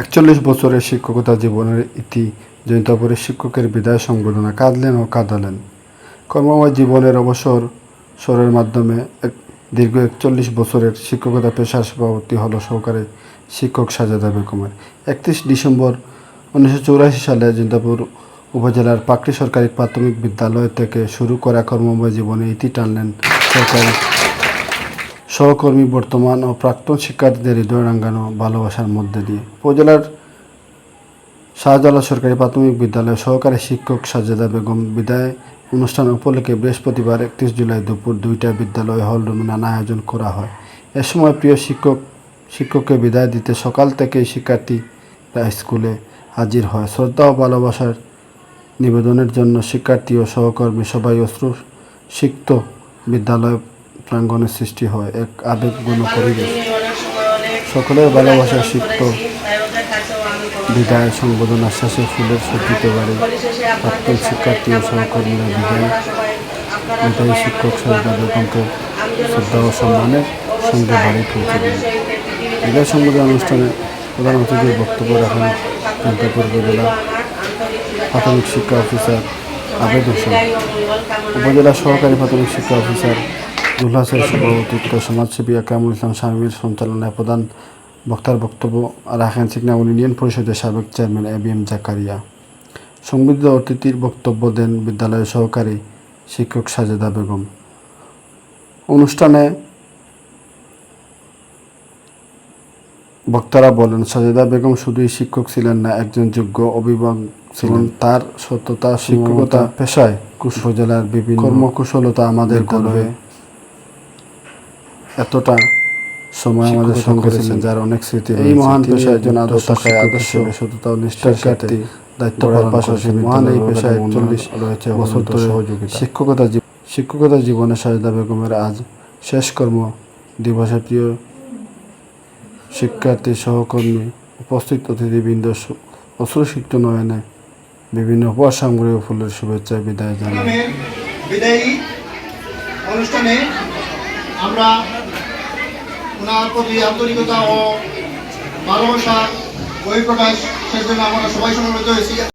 একচল্লিশ বছরের শিক্ষকতা জীবনের ইতি জয়িত পরে শিক্ষকের বিদায় সংবর্ধনা কাঁদলেন ও কাঁদালেন। কর্মময় জীবনের অবসর স্বরের মাধ্যমে এক দীর্ঘ একচল্লিশ বছরের শিক্ষকতা পেশার সভাপতি হলো সহকারী শিক্ষক সাজাদা বেগমের। একত্রিশ ডিসেম্বর উনিশশো চৌরাশি সালে জিন্দাপুর উপজেলার পাকড়ি সরকারি প্রাথমিক বিদ্যালয় থেকে শুরু করা কর্মময় জীবনে ইতি টানলেন সরকারি সহকর্মী বর্তমান ও প্রাক্তন শিক্ষার্থীদের হৃদয় রাঙ্গানো ভালোবাসার মধ্যে দিয়ে উপজেলার শাহজালা সরকারি প্রাথমিক বিদ্যালয়ের সহকারী শিক্ষক সাজেদা বেগম বিদায় অনুষ্ঠান উপলক্ষে বৃহস্পতিবার একত্রিশ জুলাই দুপুর দুইটায় বিদ্যালয় হল রুমে নানা আয়োজন করা হয়। এ সময় প্রিয় শিক্ষক, শিক্ষককে বিদায় দিতে সকাল থেকেই শিক্ষার্থীরা স্কুলে হাজির হয়। শ্রদ্ধা ও ভালোবাসার নিবেদনের জন্য শিক্ষার্থী ও সহকর্মী সবাই অশ্রু সিক্ত বিদ্যালয় প্রাঙ্গণে সৃষ্টি হয়, এক আবেগঘন পরিবেশ। সকলের ভালোবাসা সিক্ত। বিদায় সংবোধনার শেষে ফুলের সজ্জিত বাড়ি। প্রাক্তন শিক্ষার্থী ও সহকর্মীরা বিদায়। বিদায়ী শিক্ষক বেগমকে শ্রদ্ধা ও সম্মানের সঙ্গে বাড়ি পৌঁছে দিলেন। বিদায় সংবোধন অনুষ্ঠানে প্রধান অতিথির বক্তব্য রাখেন জনতাপুর উপজেলা প্রাথমিক শিক্ষা অফিসার আবেদ হোসেন উপজেলা সহকারী প্রাথমিক শিক্ষা অফিসার জুলহাসের সভাপতিত্ব সমাজসেবী কামরুল ইসলাম স্বামীর সঞ্চালনায় প্রধান বক্তার বক্তব্য রাখেন সিগনাউল ইউনিয়ন পরিষদের সাবেক chairman A B M Zakaria. সংবিধিত অতিথির বক্তব্য দেন বিদ্যালয়ের সহকারী শিক্ষক সাজেদা বেগম। অনুষ্ঠানে বক্তারা বলেন সাজেদা বেগম শুধুই শিক্ষক ছিলেন না একজন যোগ্য অভিভাবক ছিলেন। তার সততা শিক্ষকতা পেশায় উপজেলার বিভিন্ন কর্মকুশলতা আমাদের গর্বে। এতটা সময় আমাদের সঙ্গে ছিলেন যার অনেক স্মৃতি এই মহান পেশায় একজন আদর্শ আদর্শ সততা ও নিষ্ঠার সাথে দায়িত্ব পালন পাশাপাশি মহান এই পেশায় একচল্লিশ রয়েছে বছর ধরে সহযোগিতা। শিক্ষকতা শিক্ষকতা জীবনে সাজেদা বেগমের আজ শেষ কর্ম দিবসে প্রিয় শিক্ষার্থী সহকর্মী উপস্থিত অতিথিবৃন্দ অশ্রুসিক্ত নয়নে বিভিন্ন উপহার সামগ্রী ও ফুলের শুভেচ্ছা বিদায় জানান বিদায়ী অনুষ্ঠানে আমরা ওনার প্রতি আন্তরিকতা ও ভালোবাসা বহিঃপ্রকাশ সেজন্য আমরা সবাই সমবেত হয়েছি।